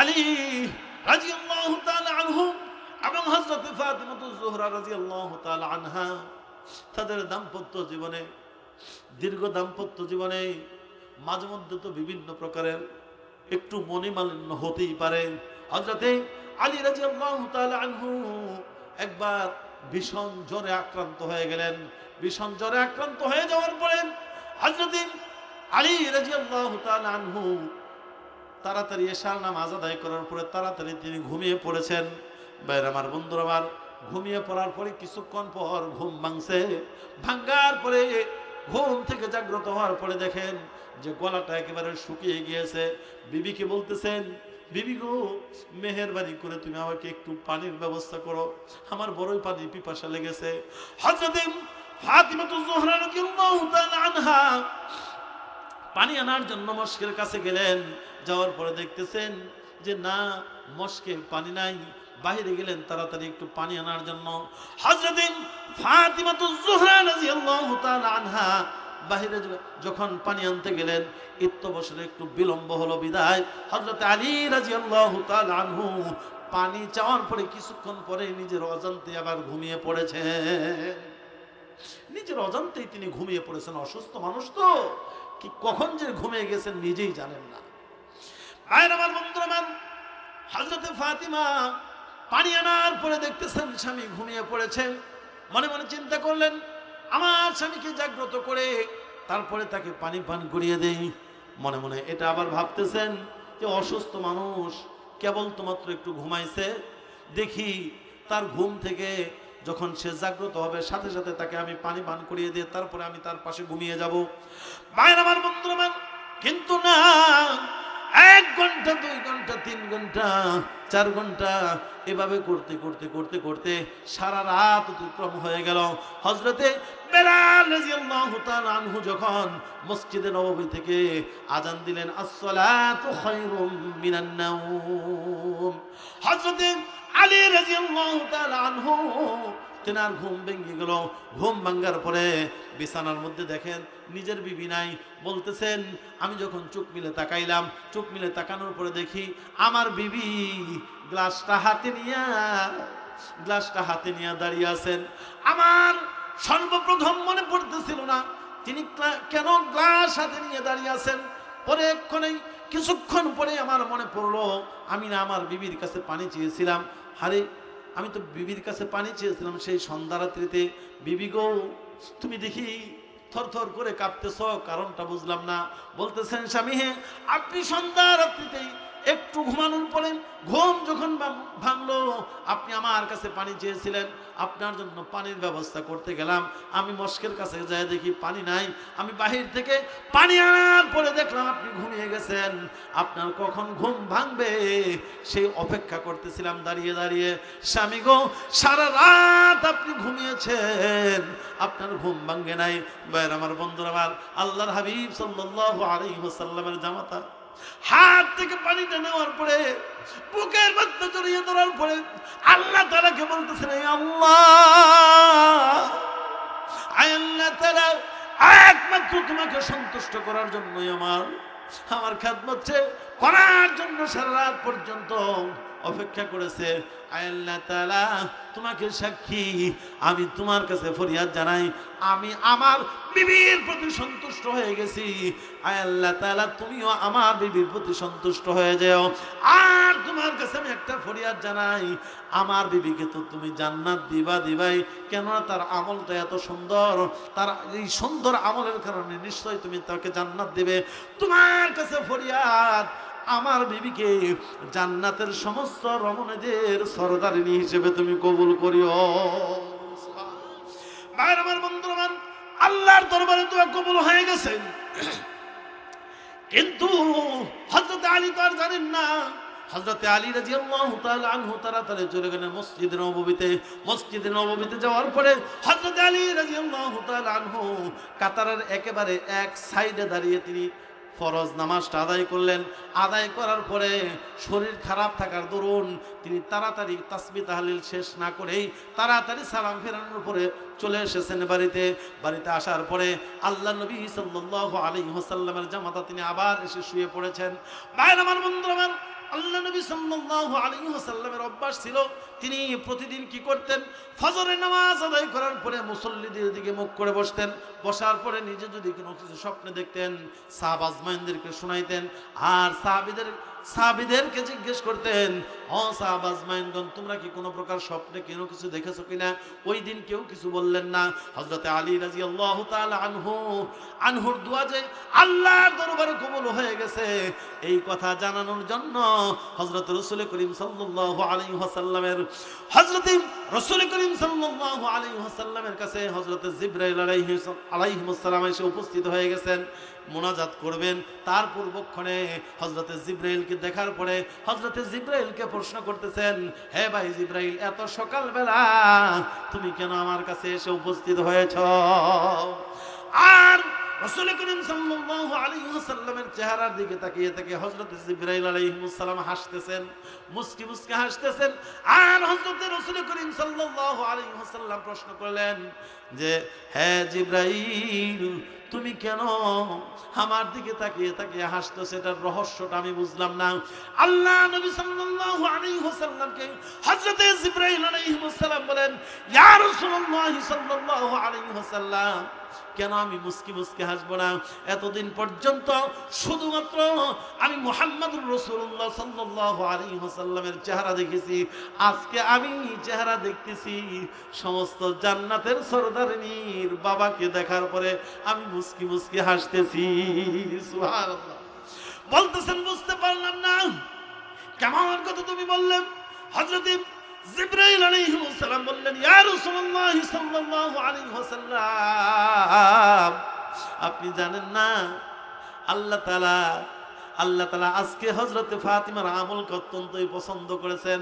আলী রাজিয়াল্লাহু তাআলা আনহু এবং হযরত ফাতিমাতুজ জোহরা রাজিয়াল্লাহু তাআলা আনহা, তাদের দাম্পত্য জীবনে, দীর্ঘ দাম্পত্য জীবনে মাঝে মধ্যে তো বিভিন্ন প্রকারের একটু মনিমালিন্য হতেই পারে। হজরতে আলী রাজিয়াল্লাহু তাআলা আনহু একবার ভীষণ জ্বরে আক্রান্ত হয়ে গেলেন। ভীষণ জ্বরে আক্রান্ত হয়ে যাওয়ার পরে হজরতে আলী রাজিয়াল্লাহু তাআলা আনহু তাড়াতাড়ি এশার নামাজ আদায় করার পরে তাড়াতাড়ি তিনি ঘুমিয়ে পড়েছেন। বাইরে আমার বন্ধুরা আমার, ঘুমিয়ে পড়ার পরে কিছুক্ষণ পর ঘুম ভাঙছে। ভাঙ্গার পরে ঘুম থেকে জাগ্রত হওয়ার পরে দেখেন যে গলাটা একেবারে শুকিয়ে গিয়েছে। বিবিকে বলতেছেন, বিবি গো, মেহেরবানি করে তুমি আমাকে একটু পানির ব্যবস্থা করো। আমার বড়ই পানি পিপাসা লেগেছে। হযরত ফাতিমাতুজ জোহরা রাদিয়াল্লাহু তাআলা আনহা পানি আনার জন্য মস্কের কাছে গেলেন। যাওয়ার পরে দেখতেছেন যে, না, মস্কে পানি নাই। বাইরে গেলেন তাড়াতাড়ি একটু পানি আনার জন্য। তাআলা আনহা বাহিরে যখন পানি আনতে গেলেন ইত্যবসরে একটু বিলম্ব হলো বিদায়। হযরত আলী রাদিয়াল্লাহু তাআলা আনহু পানি চাওয়ার পরে কিছুক্ষণ পরে নিজের অজান্তে আবার ঘুমিয়ে পড়েছেন। নিজের অজান্তেই তিনি ঘুমিয়ে পড়েছেন। অসুস্থ মানুষ তো। কি কখন যে ঘুমিয়ে গেছেন নিজেই জানেন না। আয়ের আমার বন্ধুরা মান হজরতে ফাতিমা পানি আনার পরে দেখতেছেন স্বামী ঘুমিয়ে পড়েছেন মনে মনে চিন্তা করলেন, আমার স্বামীকে জাগ্রত করে তারপরে তাকে পানি পান করিয়ে দেই। মনে মনে এটা আবার ভাবতেছেন যে অসুস্থ মানুষ কেবল তো মাত্র একটু ঘুমাইছে, দেখি তার ঘুম থেকে যখন সে জাগ্রত হবে, সাথে সাথে তাকে আমি পানি পান করিয়ে দিয়ে তারপরে আমি তার পাশে ঘুমিয়ে যাব। মায়ের আমার বন্ধুরা কিন্তু না, এক ঘণ্টা, দুই ঘণ্টা, তিন ঘণ্টা, চার ঘণ্টা এভাবে করতে করতে করতে করতে সারা রাত অতিক্রম হয়ে গেল। হজরতে যখন মসজিদে নববী থেকে আজান দিলেন হযরতে আলী রাদিয়াল্লাহু তাআলা তেনার ঘুম ভেঙে গেল। ঘুম ভাঙ্গার পরে বিছানার মধ্যে দেখেন নিজের বিবি নাই। বলতেছেন, আমি যখন চোখ মিলে তাকাইলাম, চোখ মিলে তাকানোর পরে দেখি আমার বিবি গ্লাসটা হাতে নিয়ে, গ্লাসটা হাতে নিয়ে দাঁড়িয়ে আছেন। আমার সর্বপ্রথম মনে পড়তেছিল না, তিনি কেন গ্লাস হাতে নিয়ে দাঁড়িয়ে আছেন? পরে এক্ষণেই, কিছুক্ষণ পরে আমার মনে পড়ল, আমি না আমার বিবির কাছে পানি চেয়েছিলাম। আরে আমি তো বিবির কাছে পানি চেয়েছিলাম, সেই সন্ধ্যা রাত্রিতে, বিবি গো, তুমি দেখি থরথর করে কাঁপতেছ, কারণটা বুঝলাম না। বলতেছেন, স্বামী হে আপনি সন্ধ্যা রাত্রিতেই একটু ঘুমানোর পরে ঘুম যখন ভাঙ- ভাঙলো, আপনি আমার কাছে পানি চেয়েছিলেন, আপনার জন্য পানির ব্যবস্থা করতে গেলাম। আমি মস্কের কাছে যাই দেখি পানি নাই। আমি বাহির থেকে পানি আনার পরে দেখলাম আপনি গেছেন। আপনার কখন ঘুম ভাঙবে? সেই অপেক্ষা করতেছিলাম দাঁড়িয়ে দাঁড়িয়ে। স্বামী গো, সারা রাত আপনি ঘুমিয়েছেন। আপনার ঘুম ভাঙ্গে নাই। বাইর আমার বন্ধুরা আমার, আল্লাহর হাবিব সাল্লাল্লাহু আলাইহি জামাতা, হাত থেকে পানিটা নেওয়ার পরে, বুকের মধ্যে জড়িয়ে ধরার পরে, আল্লাহ তালাকে বলতেছেন আল্লাহ তাআলা একমাত্র তোমাকে সন্তুষ্ট করার জন্যই আমার আমার খেদমত করার জন্য সারা রাত পর্যন্ত অপেক্ষা করেছে। তোমাকে সাক্ষী, আমি তোমার কাছে ফরিয়াদ জানাই, আমি আমার বিবির প্রতি সন্তুষ্ট হয়ে গেছি। তাআলা, তুমিও আমার বিবির প্রতি সন্তুষ্ট হয়ে যাও। আর তোমার কাছে আমি একটা ফরিয়াদ জানাই, আমার বিবিকে তো তুমি জান্নাত দিবা দিবাই, কেননা তার আমলটা এত সুন্দর, তার এই সুন্দর আমলের কারণে নিশ্চয়ই তুমি তাকে জান্নাত দেবে। তোমার কাছে ফরিয়াদ আমার বিবিকে জান্নাতের সমস্ত রমণীদের সরদারিনী হিসেবে তুমি কবুল করিও। ভাইয়ের আমার বন্ধুরা আল্লাহর দরবারে দোয়া কবুল হয়ে গেছে। কিন্তু হযরত আলী তো আর জানেন না। হযরত আলী রাদিয়াল্লাহু তাআলা আনহু তাড়াতাড়ি চলে গেলেন মসজিদে নববীতে। মসজিদে নববীতে যাওয়ার পরে হযরত আলী রাদিয়াল্লাহু তাআলা আনহু কাতারের একেবারে এক সাইডে দাঁড়িয়ে তিনি ফরজ নামাজটা আদায় করলেন। আদায় করার পরে শরীর খারাপ থাকার দরুন তিনি তাড়াতাড়ি তাসবি তাহালিল শেষ না করেই তাড়াতাড়ি সালাম ফেরানোর পরে চলে এসেছেন বাড়িতে। বাড়িতে আসার পরে আল্লাহ নবী সাল্লাল্লাহু আলী হোসাল্লামের জামাতা তিনি আবার এসে শুয়ে পড়েছেন। ভাইয়ের আমার বন্ধু আমার আল্লাহ নবী সাল্লাল্লাহু আলাইহি ওয়াসাল্লামের অভ্যাস ছিল, তিনি প্রতিদিন কি করতেন? ফজরের নামাজ আদায় করার পরে মুসল্লিদের দিকে মুখ করে বসতেন, বসার পরে নিজে যদি কোনো কিছু স্বপ্নে দেখতেন, সাহাব আজমাইনদেরকে শোনাইতেন, আর সাহাবিদের সাহাবিদেরকে জিজ্ঞেস করতেন, ও সাহাব আজমাইনগণ, তোমরা কি কোনো প্রকার স্বপ্নে কোনো কিছু দেখেছ কিনা? ওই দিন কেউ কিছু বললেন না। হজরতে আলী রাজি আল্লাহ আনহু, আনহুর দোয়া যে আল্লাহর দরবারে কবুল হয়ে গেছে, এই কথা জানানোর জন্য হজরত রসুল করিম সাল্লাল্লাহু আলাইহি ওয়াসাল্লামের হজরত রসুল করিম সাল্লাল্লাহু আলাইহি ওয়াসাল্লামের কাছে হজরত জিব্রাইল আলাইহি আলাইহিস সালাম এসে উপস্থিত হয়ে গেছেন। মোনাজাত করবেন। তার পূর্বক্ষণে হজরতে জিব্রাইলকে দেখার পরে হজরতে জিব্রাইলকে প্রশ্ন করতেছেন, হে ভাই জিব্রাইল, এত সকালবেলা তুমি কেন আমার কাছে এসে উপস্থিত হয়েছ? আর চেহারার দিকে তাকিয়ে হাসতেছেন, মুস্কি মুস্কি হাসতেছেন প্রশ্ন করলেন যে হ্যাঁ জিব্রাইল তুমি কেন আমার দিকে তাকিয়ে তাকিয়ে হাসতো সেটার রহস্যটা আমি বুঝলাম না। আল্লাহ নবী সাল্লাল্লাহু আলাইহি ওয়াসাল্লামকে হযরত জিবরাইল আলাইহিস সালাম বলেন, ইয়া রাসূলুল্লাহ সাল্লাল্লাহু আলাইহি ওয়াসাল্লাম কেন আমি মুসকি মুস্কি হাসবো না? এতদিন পর্যন্ত শুধুমাত্র আমি মোহাম্মদুর রসুল্লাহ সাল্লাহ আলী হাসাল্লামের চেহারা দেখেছি। আজকে আমি চেহারা দেখতেছি সমস্ত জান্নাতের সরদারিনীর বাবাকে দেখার পরে আমি মুসকি মুসকি হাসতেছি। বলতেছেন, বুঝতে পারলাম না। কেমন কথা তুমি বললেন হজরত জিব্রাইল আলাইহিস সালাম বললেন, ইয়া রাসূলুল্লাহ সাল্লাল্লাহু আলাইহি ওয়াসাল্লাম, আপনি জানেন না, আল্লাহ তাআলা আল্লাহ তাআলা আজকে হযরত ফাতিমার আমলকে অত্যন্তই পছন্দ করেছেন।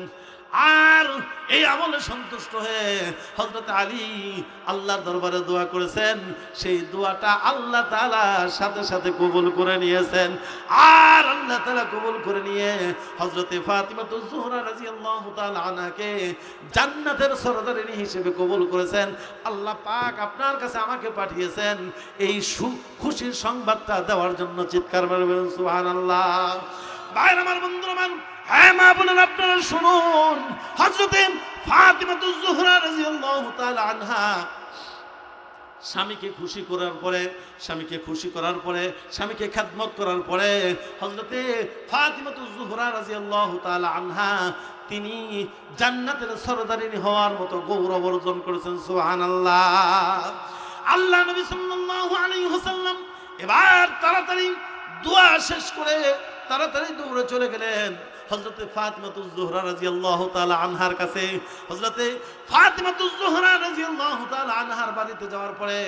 আর এই আমলে সন্তুষ্ট হয়ে হজরত আলী আল্লাহর দরবারে দোয়া করেছেন। সেই দোয়াটা আল্লাহ তালা সাথে সাথে কবুল করে নিয়েছেন। আর আল্লাহ তালা কবুল করে নিয়ে হজরতে ফাতিমা তো জোহরা রাদিয়াল্লাহু তাআলা আনহাকে জান্নাতের সরদারিনী হিসেবে কবুল করেছেন। আল্লাহ পাক আপনার কাছে আমাকে পাঠিয়েছেন এই সু- খুশির সংবাদটা দেওয়ার জন্য চিৎকার মারবেন, সুবহানাল্লাহ। ভাইরা আমার বন্ধুরা হ্যাঁ মা বলেন আপনারা শুনুন। হজরতে ফাতিমা তো জোহরা রাদিয়াল্লাহু তাআলা আনহা স্বামীকে খুশি করার পরে, স্বামীকে খুশি করার পরে, স্বামীকে খেদমত করার পরে হজরতে ফাতিমাতু জুহরা রাদিয়াল্লাহু তাআলা আনহা তিনি জান্নাতের সরদারিনী হওয়ার মতো গৌরব অর্জন করেছেন, সুবহানাল্লাহ। আল্লাহ নবী সাল্লাল্লাহু আলাইহি ওয়াসাল্লাম এবার তাড়াতাড়ি দোয়া শেষ করে তাড়াতাড়ি দৌড়ে চলে গেলেন। হজরতে ফাতিমাতুজ জোহরা রাদিয়াল্লাহু তাআলা আনহার কাছে হজরতে ফাতিমাতুজ জোহরা রাদিয়াল্লাহু তাআলা আনহার বাড়িতে যাওয়ার পরে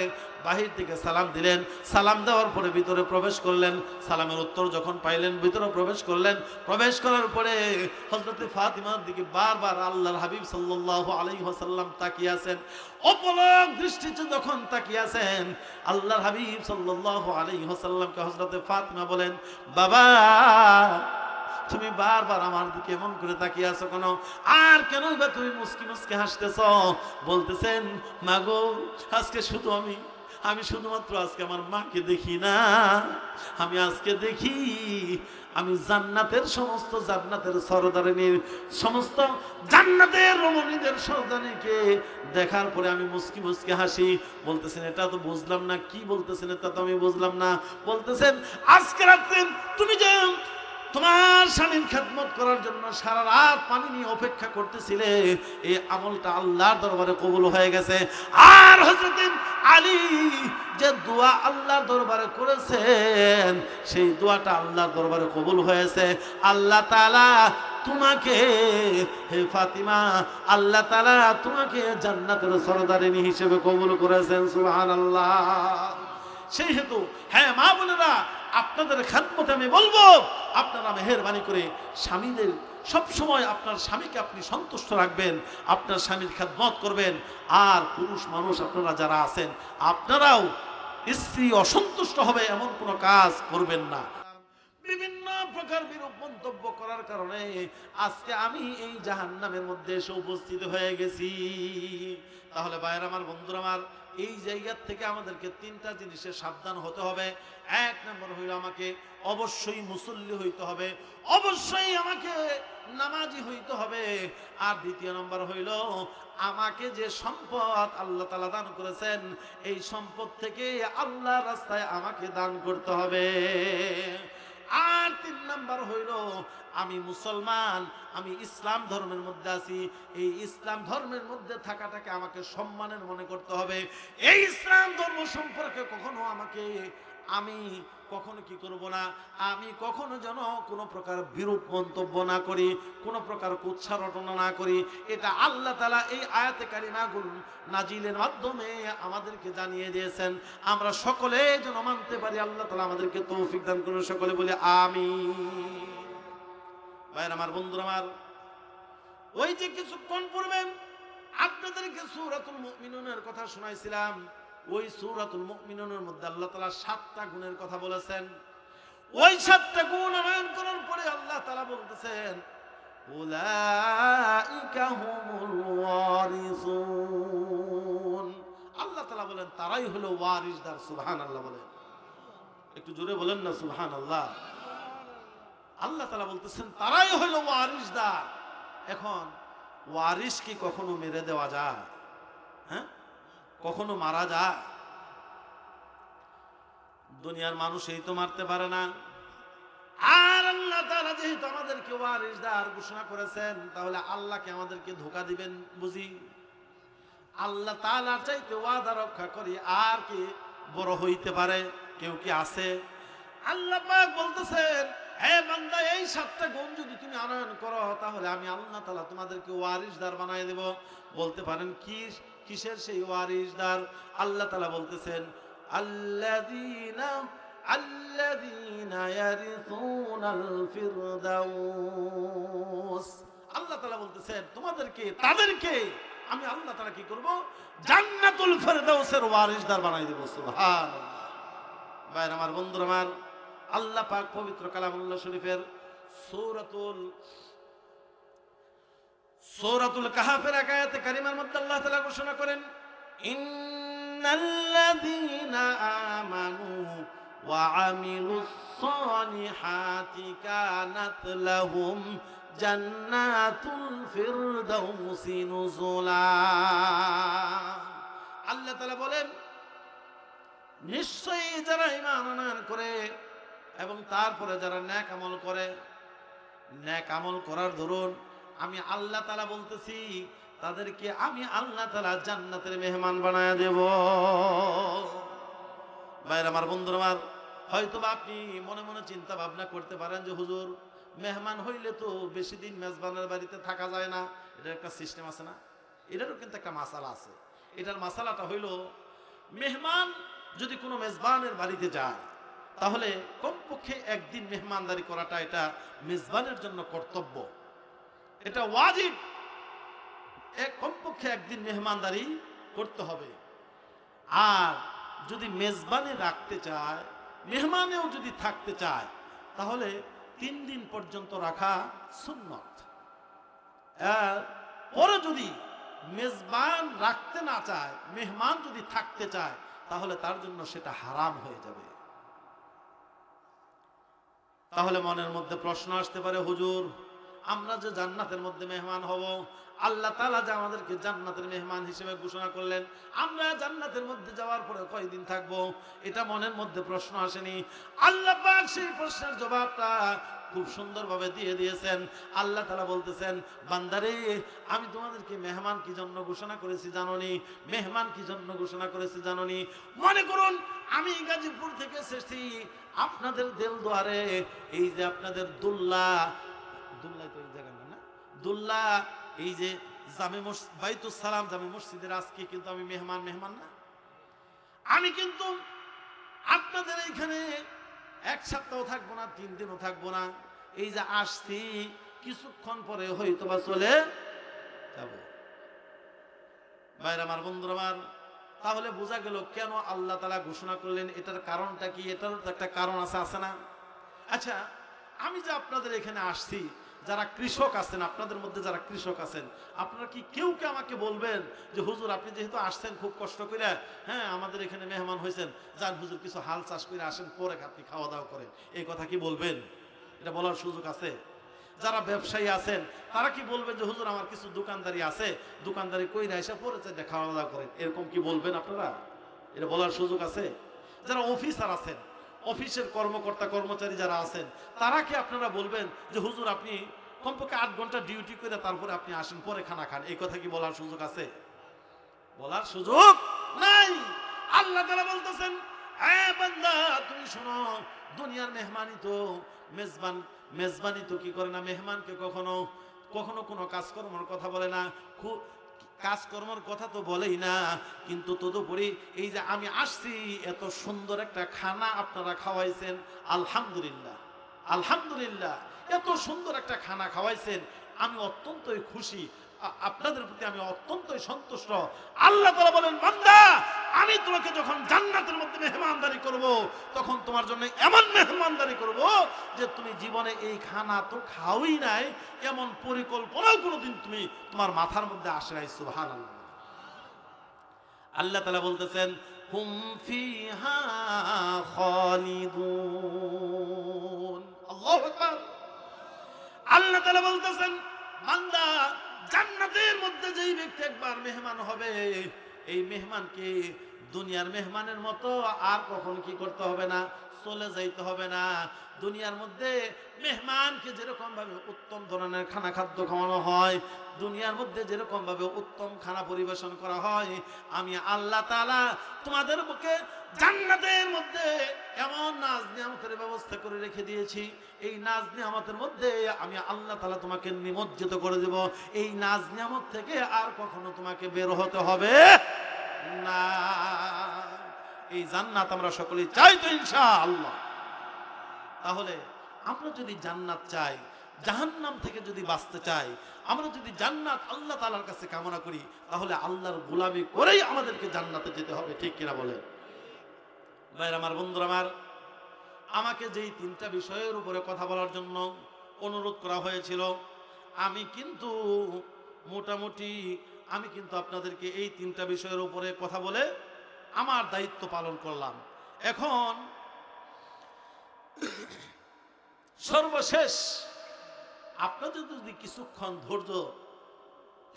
বাহির থেকে সালাম দিলেন। সালাম দেওয়ার পরে ভিতরে প্রবেশ করলেন। সালামের উত্তর যখন পাইলেন, ভিতরে প্রবেশ করলেন। প্রবেশ করার পরে হজরতে ফাতিমার দিকে বারবার আল্লাহর হাবিব সাল্লাল্লাহু আলাইহি ওয়াসাল্লাম তাকিয়ে আছেন। অপলক দৃষ্টিতে যখন তাকিয়ে আছেন, আল্লাহর হাবিব সাল্লাল্লাহু আলাইহি ওয়াসাল্লামকে হজরতে ফাতিমা বলেন, বাবা তুমি বারবার আমার দিকে এমন করে তাকিয়ে আছো কেন? আর কেন বা তুমি মুসকি মুসকি হাসতেছ? বলতেছেন, মাগো, আজকে শুধু আমি আমি শুধুমাত্র আজকে আমার মাকে দেখি না। আমি আজকে দেখি, আমি জান্নাতের সমস্ত জান্নাতের সরদারিনীর সমস্ত জান্নাতের রমণীদের সরদারিনীকে দেখার পরে আমি মুসকি মুসকি হাসি। বলতেছেন, এটা তো বুঝলাম না, কি বলতেছেন, এটা তো আমি বুঝলাম না। বলতেছেন, আজকে রাত্রে তুমি যে তোমার স্বামীর খেদমত করার জন্য সারা রাত পানি নিয়ে অপেক্ষা করতেছিলে। এই আমলটা আল্লাহর দরবারে কবুল হয়ে গেছে। আর হজরত আলী যে দোয়া আল্লাহর দরবারে করেছেন, সেই দোয়াটা আল্লাহর দরবারে কবুল হয়েছে। আল্লাহ তাআলা তোমাকে, হে ফাতিমা, আল্লাহ তালা তোমাকে জান্নাতের সরদারিনী হিসেবে কবুল করেছেন সুহান আল্লাহ সেই হেতু হ্যাঁ মা বোনেরা আপনাদের খাদমতে আমি বলব, আপনারা মেহরবানি করে স্বামীদের সব সময় আপনার স্বামীকে আপনি সন্তুষ্ট রাখবেন, আপনার স্বামীর খাদমত করবেন। আর পুরুষ মানুষ আপনারা যারা আছেন, আপনারাও স্ত্রী অসন্তুষ্ট হবে এমন কোনো কাজ করবেন না। বিভিন্ন প্রকার বিরূপ মন্তব্য করার কারণে আজকে আমি এই জাহান্নামের মধ্যে এসে উপস্থিত হয়ে গেছি। তাহলে বাইরে আমার, বন্ধুরা আমার এই জায়গার থেকে আমাদেরকে তিনটা জিনিসে সাবধান হতে হবে। এক নম্বর হইল আমাকে অবশ্যই মুসল্লি হইতে হবে, অবশ্যই আমাকে নামাজি হইতে হবে। আর দ্বিতীয় নম্বর হইল আমাকে যে সম্পদ আল্লাহ তালা দান করেছেন, এই সম্পদ থেকে আল্লাহ রাস্তায় আমাকে দান করতে হবে। আর তিন নাম্বার হইল, আমি মুসলমান, আমি ইসলাম ধর্মের মধ্যে আছি। এই ইসলাম ধর্মের মধ্যে থাকাটাকে আমাকে সম্মানের মনে করতে হবে। এই ইসলাম ধর্ম সম্পর্কে কখনো আমাকে আমি কখনো কি করব না? আমি কখনো যেন কোনো প্রকার বিরূপ মন্তব্য না করি, কোনো প্রকার কুচ্ছা রটনা না করি। এটা আল্লাহ তালা এই আয়াতে কারিমাগুল নাজিলের মাধ্যমে আমাদেরকে জানিয়ে দিয়েছেন। আমরা সকলে যেন মানতে পারি, আল্লাহ তালা আমাদেরকে তৌফিক দান করুন। সকলে বলে আমি ভাইয়ের আমার, বন্ধুরা আমার, ওই যে কিছুক্ষণ পূর্বে আপনাদেরকে সূরাতুল মুমিনুনের কথা শোনাইছিলাম। ওই সূরাতুল মুমিনুনের মধ্যে আল্লাহ তাআলা সাতটা গুণের কথা বলেছেন। ওই সাতটা গুণ আনয়ন করার পরে আল্লাহ তাআলা বলতেছেন আল্লাহ তাআলা বলেন তারাই হলো ওয়ারিসদার সুবহানাল্লাহ বলেন। একটু জোরে বলেন না সুবহানাল্লাহ। আল্লাহ তাআলা বলতেছেন তারাই হলো ওয়ারিসদার। এখন ওয়ারিস কি কখনো মেরে দেওয়া যায়? হ্যাঁ? কখনো মারা যায় দুনিয়ার মানুষ এই তো মারতে পারে না। আর আল্লাহ তাআলা যেহেতু আমাদেরকে ওয়ারিসদার ঘোষণা করেছেন, তাহলে আল্লাহকে আমাদেরকে ধোকা দিবেন বুঝি? আল্লাহ তাআলার চাইতে ওয়াদা রক্ষা করি আর কি বড় হইতে পারে, কেউ কি আছে? আল্লাহ বলতেছেন হে বান্দা, এই সাতটা গুণ যদি তুমি আনয়ন করো, তাহলে আমি আল্লাহ তাআলা তোমাদেরকে ওয়ারিসদার বানিয়ে দেব। বলতে পারেন কি, কিসের সেই ওয়ারিসদার আল্লাহ তাআলা বলতেছেন, আল্লাযীনা আল্লাযীনা ইয়ারিসুনাল ফিরদাউস। আল্লাহ তাআলা বলতেছেন, তোমাদেরকে, তাদেরকে আমি আল্লাহ তাআলা কি করব? জান্নাতুল ফিরদাউসের ওয়ারিসদার বানাই দেব। সুবহানাল্লাহ। ভাইরা আমার বন্ধুরা, আমার আল্লাহ পাক পবিত্র কালামুল্লাহ শরীফের সূরাতুল সূরাতুল কাহাফের এক আয়াতে কারিমার মধ্যে আল্লাহ তাআলা ঘোষণা করেন, ইন্নাল্লাযীনা ওয়া জান্নাতুল আল্লাহ বলেন, নিশ্চয়ই যারা ইমান করে এবং তারপরে যারা ন্যাক আমল করে, ন্যাক আমল করার ধরুন আমি আল্লাহ তালা বলতেছি, তাদেরকে আমি আল্লাহ তালা জান্নাতের মেহমান বানায় দেব। ভাইয়ের আমার বন্ধুর আমার হয়তো আপনি মনে মনে চিন্তা ভাবনা করতে পারেন যে, হুজুর, মেহমান হইলে তো বেশি দিন মেজবানের বাড়িতে থাকা যায় না, এটার একটা সিস্টেম আছে না? এটারও কিন্তু একটা মাসালা আছে। এটার মাসালাটা হইল, মেহমান যদি কোনো মেজবানের বাড়িতে যায় তাহলে কমপক্ষে একদিন মেহমানদারি করাটা এটা মেজবানের জন্য কর্তব্য। এটা ওয়াজিব। কমপক্ষে একদিন মেহমানদারি করতে হবে। আর যদি মেজবানে রাখতে চায়, মেহমানেও যদি থাকতে চায়, তাহলে তিন দিন পর্যন্ত রাখা সুন্নত। পরে যদি মেজবান রাখতে না চায়, মেহমান যদি থাকতে চায়, তাহলে তার জন্য সেটা হারাম হয়ে যাবে। তাহলে মনের মধ্যে প্রশ্ন আসতে পারে, হুজুর, আমরা যে জান্নাতের মধ্যে মেহমান হব, আল্লাহ তালা যে আমাদেরকে জান্নাতের মেহমান হিসেবে ঘোষণা করলেন, আমরা জান্নাতের মধ্যে যাওয়ার পরে কয়দিন থাকব? এটা মনের মধ্যে প্রশ্ন আসেনি। আল্লাহ সেই প্রশ্নের জবাবটা খুব সুন্দরভাবে দিয়ে দিয়েছেন। আল্লাহ তালা বলতেছেন, বান্দারে, আমি তোমাদেরকে মেহমান কি জন্য ঘোষণা করেছি জাননি? মেহমান কি জন্য ঘোষণা করেছি জাননি? মনে করুন, আমি গাজীপুর থেকে এসেছি আপনাদের দেল দেলদুয়ারে এই যে আপনাদের দুল্লা দুল্লাই তো জায়গা না দুল্লা, এই যে জামে বাইতুস সালাম, জামে মসজিদের আজকে কিন্তু আমি মেহমান মেহমান না? আমি কিন্তু আপনাদের এইখানে এক সপ্তাহ থাকব না, তিন দিনও থাকব না। এই যে আসছি, কিছুক্ষণ পরে হয়তো বা চলে যাব। বাইরে আমার বন্ধুরা আমার তাহলে বোঝা গেল কেন আল্লাহ তালা ঘোষণা করলেন, এটার কারণটা কি? এটারও তো একটা কারণ আছে আছে না? আচ্ছা আমি যে আপনাদের এখানে আসছি, যারা কৃষক আছেন, আপনাদের মধ্যে যারা কৃষক আছেন, আপনারা কি কেউ কে আমাকে বলবেন যে, হুজুর, আপনি যেহেতু আসছেন খুব কষ্ট করে হ্যাঁ আমাদের এখানে মেহমান হয়েছেন যান হুজুর, কিছু হাল চাষ করে আসেন, পরে আপনি খাওয়া দাওয়া করেন। এই কথা কি বলবেন? এটা বলার সুযোগ আছে? যারা ব্যবসায়ী আছেন, তারা কি বলবেন যে, হুজুর, আমার কিছু দোকানদারি আছে। দোকানদারি কই না এসে চাইলে খাওয়া দাওয়া করেন। এরকম কি বলবেন আপনারা? এটা বলার সুযোগ আছে? যারা অফিসার আছেন, অফিসের কর্মকর্তা, কর্মচারী যারা আছেন, তারা কি আপনারা বলবেন যে, হুজুর, আপনি কমপক্ষে আট ঘণ্টা ডিউটি করে তারপরে আপনি আসেন, পরে খানা খান? এই কথা কি বলার সুযোগ আছে? বলার সুযোগ নাই। আল্লাহ তারা বলতেছেন হ্যাঁ তুমি শোনো, দুনিয়ার মেহমানি তো মেজবান মেজবানি তো কি করে না? মেহমানকে কখনো কখনো কোনো কাজকর্মর কথা বলে না। খুব কাজকর্মর কথা তো বলেই না। কিন্তু তদুপরি এই যে আমি আসছি, এত সুন্দর একটা খানা আপনারা খাওয়াইছেন, আলহামদুলিল্লাহ আলহামদুলিল্লাহ, এত সুন্দর একটা খানা খাওয়াইছেন, আমি অত্যন্তই খুশি। আপনাদের প্রতি আমি অত্যন্তই সন্তুষ্ট। আল্লাহ তালা বলেন, বান্দা, আমি তোমাকে যখন জান্নাতের মধ্যে মেহমানদারি করব, তখন তোমার জন্য এমন মেহমানদারি করব যে তুমি জীবনে এই খানা তো খাওই নাই, এমন পরিকল্পনাও কোনোদিন তুমি তোমার মাথার মধ্যে আসে নাই, সুবহানাল্লাহ। আল্লাহ তাআলা বলতেছেন আল্লাহু তাআলা বলতেছেন, বান্দা জান্নাতের মধ্যে যেই ব্যক্তি একবার মেহমান হবে, এই মেহমানকে দুনিয়ার মেহমানের মতো আর কখন কি করতে হবে না, চলে যাইতে হবে না। দুনিয়ার মধ্যে মেহমানকে যেরকম ভাবে উত্তম ধরনের খানা খাদ্য খাওয়ানো হয়, দুনিয়ার মধ্যে যেরকম ভাবে উত্তম খানা পরিবেশন করা হয়, আমি আল্লাহ তাআলা তোমাদের বুকে জান্নাতের মধ্যে এমন নাজ নিয়ামতের ব্যবস্থা করে রেখে দিয়েছি। এই নাজ নিয়ামতের মধ্যে আমি আল্লাহ তালা তোমাকে নিমজ্জিত করে দেব। এই নাজ নিয়ামত থেকে আর কখনো তোমাকে বের হতে হবে না। এই জান্নাত আমরা সকলেই চাই তো ইনশা আল্লাহ তাহলে আমরা যদি জান্নাত চাই, জাহান্নাম থেকে যদি বাঁচতে চাই, আমরা যদি জান্নাত আল্লাহ তালার কাছে কামনা করি, তাহলে আল্লাহর গোলামি করেই আমাদেরকে জান্নাতে যেতে হবে, ঠিক কিনা বলেন? ভাইর আমার বন্ধুরা আমার, আমাকে যেই তিনটা বিষয়ের উপরে কথা বলার জন্য অনুরোধ করা হয়েছিল, আমি কিন্তু মোটামুটি, আমি কিন্তু আপনাদেরকে এই তিনটা বিষয়ের উপরে কথা বলে আমার দায়িত্ব পালন করলাম। এখন সর্বশেষ আপনাদের যদি কিছুক্ষণ ধৈর্য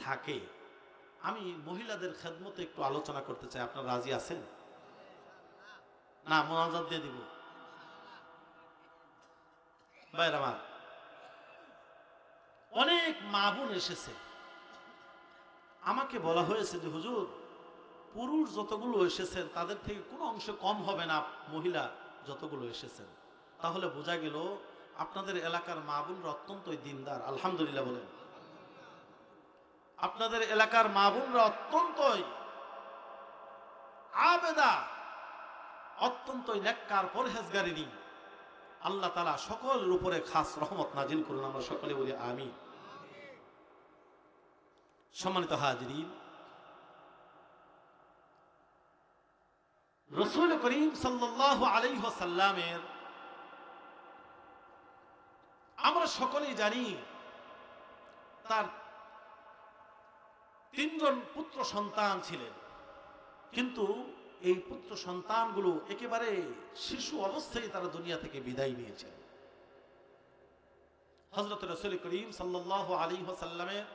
থাকে, আমি মহিলাদের খেদমতে একটু আলোচনা করতে চাই, আপনারা রাজি আছেন? না, মোনাজাত দিয়ে দিব। বাইর আমার। অনেক মা বোন এসেছে। আমাকে বলা হয়েছে যে, হুজুর, পুরুষ যতগুলো এসেছেন, তাদের থেকে কোনো অংশ কম হবে না, মহিলা যতগুলো এসেছেন। তাহলে বোঝা গেল, আপনাদের এলাকার মা বোনরা অত্যন্তই দিনদার। আলহামদুলিল্লাহ বলেন। আপনাদের এলাকার মা বোনরা অত্যন্তই আবেদা। অত্যন্তই নেককার পরহেজগারিনী আল্লাহ তালা সকলের উপরে খাস রহমত নাজিল করুন, আমরা সকলে বলি আমি সম্মানিত হাজরিন, রসুল করিম সাল্লাল্লাহু আলাইহি ওয়াসাল্লামের আমরা সকলেই জানি তার তিনজন পুত্র সন্তান ছিলেন। কিন্তু এই পুত্র সন্তানগুলো একেবারে শিশু অবস্থায় তারা দুনিয়া থেকে বিদায় নিয়েছেন হজরত রসুল করিম সাল্লাল্লাহু আলাইহি ওয়াসাল্লামের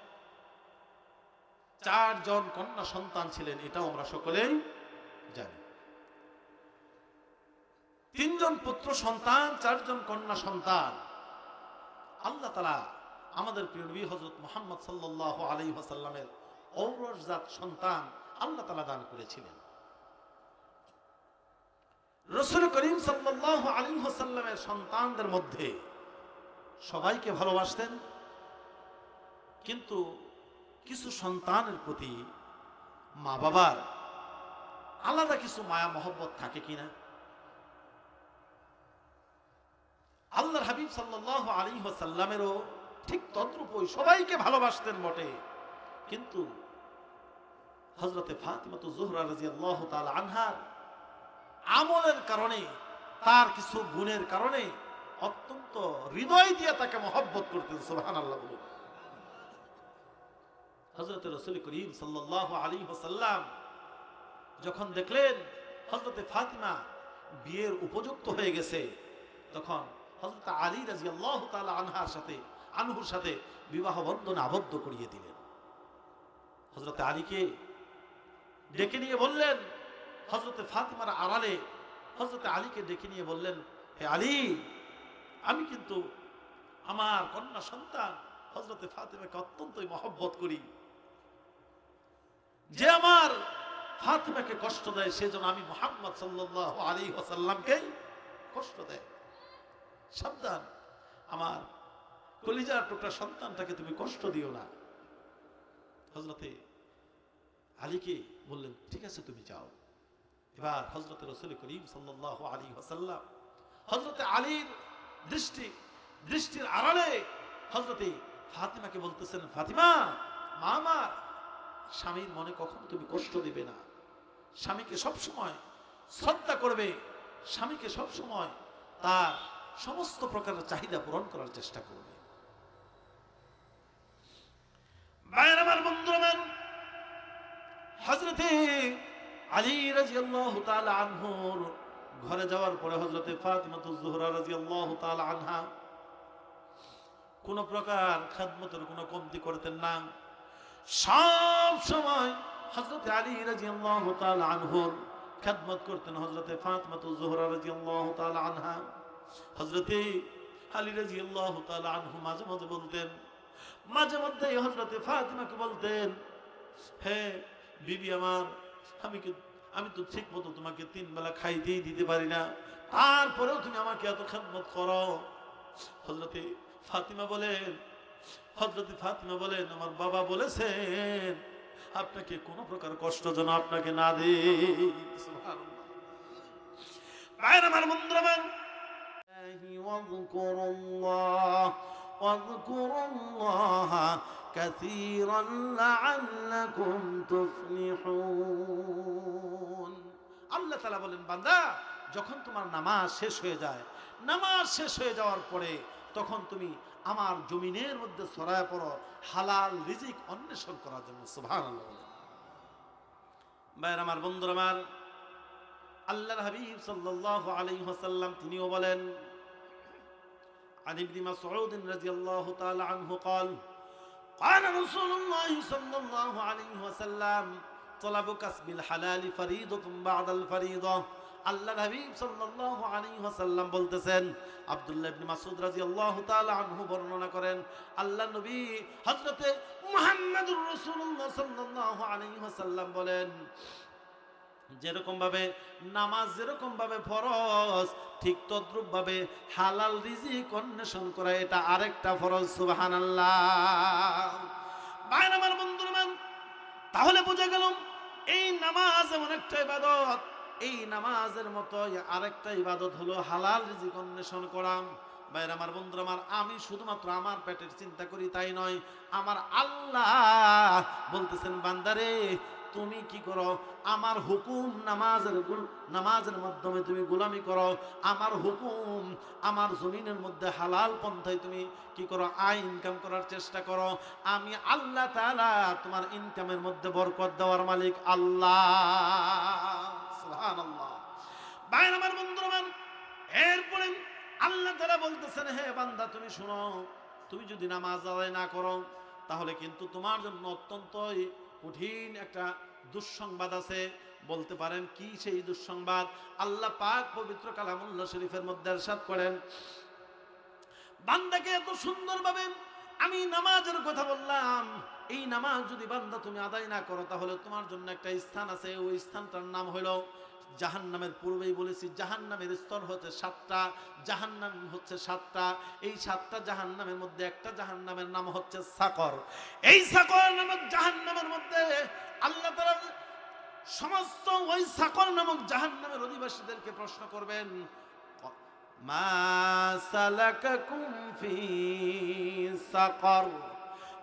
চারজন কন্যা সন্তান ছিলেন, এটাও আমরা সকলেই জানি। তিনজন পুত্র সন্তান, চারজন কন্যা সন্তান। আল্লাহ তালা আমাদের প্রিয় নবী হজরত মোহাম্মদ সাল্লাহ আলী হাসাল্লামের ঔরজাত সন্তান আল্লাহ তালা দান করেছিলেন। রসুল করিম সাল্লাহ আলী হাসাল্লামের সন্তানদের মধ্যে সবাইকে ভালোবাসতেন, কিন্তু কিছু সন্তানের প্রতি মা বাবার আলাদা কিছু মায়া, মহব্বত থাকে কিনা আল্লাহর হাবিব সাল্লাহ আলী সাল্লামেরও ঠিক তদ্রূপই সবাইকে ভালোবাসতেন বটে। কিন্তু হজরতে ফাতিমাতু জোহরা রাজি আল্লাহ আনহার আমলের কারণে, তার কিছু গুণের কারণে অত্যন্ত হৃদয় দিয়ে তাকে মহব্বত করতেন সুবহান আল্লাহ বলুন। হজরত রসুল করিম সাল্লাহ আলী ওসাল্লাম যখন দেখলেন হজরতে ফাতিমা বিয়ের উপযুক্ত হয়ে গেছে, তখন হজরত আলী রাজি আল্লাহ আনহার সাথে, আনহুর সাথে বিবাহ বন্ধনে আবদ্ধ করিয়ে দিলেন। হজরত আলীকে ডেকে নিয়ে বললেন হজরতে ফাতিমার আড়ালে হজরতে আলীকে ডেকে নিয়ে বললেন, হে আলী, আমি কিন্তু আমার কন্যা সন্তান হজরতে ফাতিমাকে অত্যন্তই মহব্বত করি। যে আমার ফাতিমাকে কষ্ট দেয় সেজন্য আমি মোহাম্মদ সাল্লাহ আলী ওসাল্লামকে কষ্ট দেয়। সাবধান, আমার কলিজার টুকরা সন্তানটাকে তুমি কষ্ট দিও না। হজরতে আলীকে বললেন, ঠিক আছে, তুমি যাও। এবার হজরতে রসুল করিম সাল্লাহ আলী ওসাল্লাম হজরতে আলীর দৃষ্টি, দৃষ্টির আড়ালে হজরতে ফাতিমাকে বলতেছেন, ফাতিমা মা আমার স্বামীর মনে কখনো তুমি কষ্ট দিবে না? স্বামীকে সব সময় শ্রদ্ধা করবে, স্বামীকে সব সময় তার সমস্ত প্রকারের চাহিদা পূরণ করার চেষ্টা করবে। হজরতে আলী রাজিয়াল্লাহু তাআলা আনহুর ঘরে যাওয়ার পরে হজরতে ফাতিমাতুজ জোহরা রাজিয়াল্লাহু তাআলা আনহা কোন প্রকার খাদমতের কোনো কমতি করতেন না। সব সময় হজরতে আলী রাজিয়াল্লাহু তাআলা আনহুর খেদমত করতেন হজরতে ফাতিমাতুজ জোহরা রাজিয়াল্লাহু তাআলা আনহা। হজরতে আলী রাজিয়াল্লাহু তাআলা আনহু মাঝে মাঝে বলতেন, মাঝে মধ্যে হজরতে ফাতিমাকে বলতেন, হে বিবি আমার আমি কি আমি তো ঠিক মতো তোমাকে তিন বেলা খাইতেই দিতে পারি না তারপরেও তুমি আমাকে এত খেদমত করো হজরতে ফাতিমা বলেন হজরতে ফাতিমা বলেন আমার বাবা বলেছেন আপনাকে কোনো প্রকার কষ্ট যেন আপনাকে না দে ভাইয়ের আমার বন্ধুরা واذكروا الله واذكروا الله كثيرا لعلكم تفلحون আল্লাহ তালা বলেন বান্দা যখন তোমার নামাজ শেষ হয়ে যায় নামাজ শেষ হয়ে যাওয়ার পরে তখন তুমি আমার জমিনের মধ্যে ছড়ায় পড়ো হালাল রিজিক অন্বেষণ করার জন্য সুভান আল্লাহ বলেন ভাইয়ের আমার বন্ধুর আমার আল্লাহর হাবিব সাল্লাল্লাহু আলাইহি ওয়াসাল্লাম তিনিও বলেন عن ابن مسعود رضي الله تعالى عنه قال قال رسول الله صلى الله عليه وسلم طلب كسب الحلال فريضة بعد الفريضة আল্লাহ হাবিব সাল্লাল্লাহু আলাইহি ওয়াসাল্লাম বলতেছেন আব্দুল্লাহ ইবনে মাসউদ রাদিয়াল্লাহু তাআলা আনহু বর্ণনা করেন আল্লাহ নবী হযরতে মুহাম্মদুর রাসূলুল্লাহ সাল্লাল্লাহু আলাইহি ওয়াসাল্লাম বলেন যেরকম ভাবে নামাজ যেরকম ভাবে ফরজ, ঠিক তদ্রুপ ভাবে হালাল রিজিক অন্বেষণ করা এটা আরেকটা ফরজ ভাই আমার তাহলে বোঝা গেল এই নামাজ এমন একটা ইবাদত, এই নামাজের মতো আরেকটা ইবাদত হলো হালাল রিজিক অন্বেষণ করা। ভাইয়ের আমার বন্ধুরা আমার, আমি শুধুমাত্র আমার পেটের চিন্তা করি তাই নয়, আমার আল্লাহ বলতেছেন, বান্দারে তুমি কি করো? আমার হুকুম নামাজের নামাজের মাধ্যমে তুমি গোলামি করো। আমার হুকুম আমার জমিনের মধ্যে হালাল পন্থায় তুমি কি করো? আয় ইনকাম করার চেষ্টা করো। আমি আল্লাহ তালা তোমার ইনকামের মধ্যে বরকত দেওয়ার মালিক আল্লাহ। আমার বন্ধুরা এরপরে আল্লাহ তাআলা বলতেছেন, হে বান্দা, তুমি শোনো, তুমি যদি নামাজ আদায় না করো, তাহলে কিন্তু তোমার জন্য অত্যন্তই কঠিন একটা দুঃসংবাদ আছে। বলতে পারেন, কি সেই দুঃসংবাদ? আল্লাহ পাক পবিত্র কালামুল্লা শরীফের মধ্যে আসাদ করেন, বান্দাকে এত সুন্দরভাবে আমি নামাজের কথা বললাম, এই নামাজ যদি বান্দা তুমি আদায় না করো, তাহলে তোমার জন্য একটা স্থান আছে, ওই স্থানটার নাম হলো জাহান্নামের পূর্বেই বলেছি, জাহান্নামের স্তর হচ্ছে সাতটা, জাহান্নাম হচ্ছে সাতটা। এই সাতটা জাহান্নামের মধ্যে একটা জাহান্নামের নাম হচ্ছে সাকর। এই সাকর নামক জাহান্নামের মধ্যে আল্লাহ তাআলা সমস্ত ওই সাকর নামক জাহান্নামের অধিবাসীদেরকে প্রশ্ন করবেন, মা সালাকাকুম সাকর।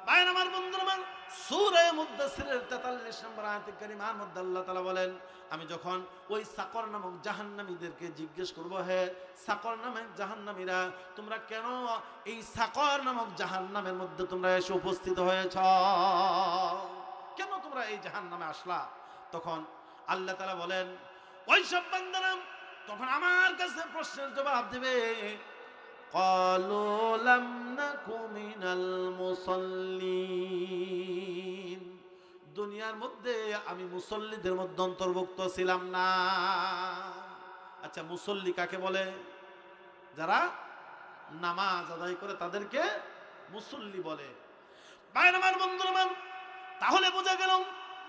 ভাই আমার বন্ধুরা আমার সূরা মুদ্দাসিরের 43 নম্বর আয়াতে কারিমার মধ্যে আল্লাহ তাআলা বলেন আমি যখন ওই সাকর নামক জাহান্নামীদেরকে জিজ্ঞেস করব হে সাকর নামক জাহান্নামীরা তোমরা কেন এই সাকর নামক জাহান্নামের মধ্যে তোমরা এসে উপস্থিত হয়েছ কেন তোমরা এই জাহান্নামে আসলা তখন আল্লাহ তাআলা বলেন ওই সব বান্দারা তখন আমার কাছে প্রশ্নের জবাব দেবে قالوا لم نك من المصلين দুনিয়ার মধ্যে আমি মুসল্লিদের মধ্যে অন্তর্ভুক্ত ছিলাম না। আচ্ছা মুসল্লি কাকে বলে? যারা নামাজ আদায় করে তাদেরকে মুসল্লি বলে। তাহলে বোঝা গেল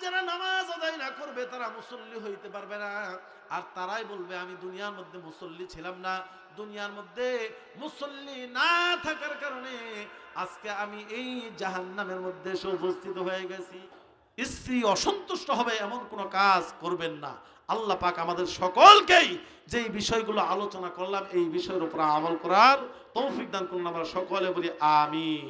যারা নামাজ আদায় না করবে তারা মুসল্লি হইতে পারবে না। আর তারাই বলবে, আমি দুনিয়ার মধ্যে মুসল্লি ছিলাম না। দুনিয়ার মধ্যে মুসল্লি না থাকার কারণে আজকে আমি এই জাহান্নামের মধ্যে উপস্থিত হয়ে গেছি। স্ত্রী অসন্তুষ্ট হবে এমন কোনো কাজ করবেন না। আল্লাহ পাক আমাদের সকলকেই যেই বিষয়গুলো আলোচনা করলাম, এই বিষয়ের উপর আমল করার তৌফিক দান করুন। আমরা সকলে বলি আমিন।